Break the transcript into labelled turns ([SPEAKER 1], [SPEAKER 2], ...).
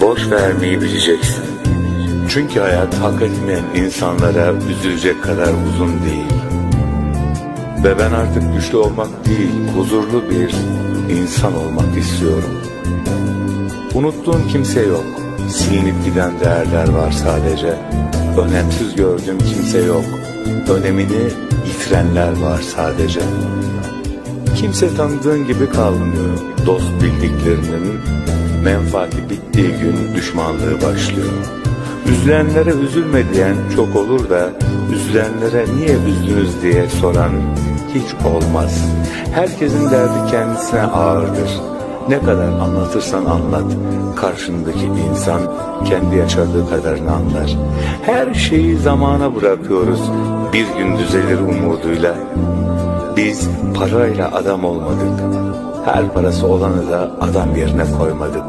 [SPEAKER 1] boş vermeyi bileceksin. Çünkü hayat hak etmeyen insanlara üzülecek kadar uzun değil. Ve ben artık güçlü olmak değil, huzurlu bir insan olmak istiyorum. Unuttuğum kimse yok. Silinip giden değerler var sadece. Önemsiz gördüğüm kimse yok. Önemini yitirenler var sadece. Kimse tanıdığın gibi kalmıyor. Dost bildiklerinin menfaati bittiği gün düşmanlığı başlıyor. Üzülenlere üzülme diyen çok olur da üzülenlere niye üzdünüz diye soran hiç olmaz. Herkesin derdi kendisine ağırdır. Ne kadar anlatırsan anlat, karşındaki insan kendi yaşadığı kadarını anlar. Her şeyi zamana bırakıyoruz, bir gün düzelir umuduyla. Biz parayla adam olmadık. Her parası olanı da adam yerine koymadık.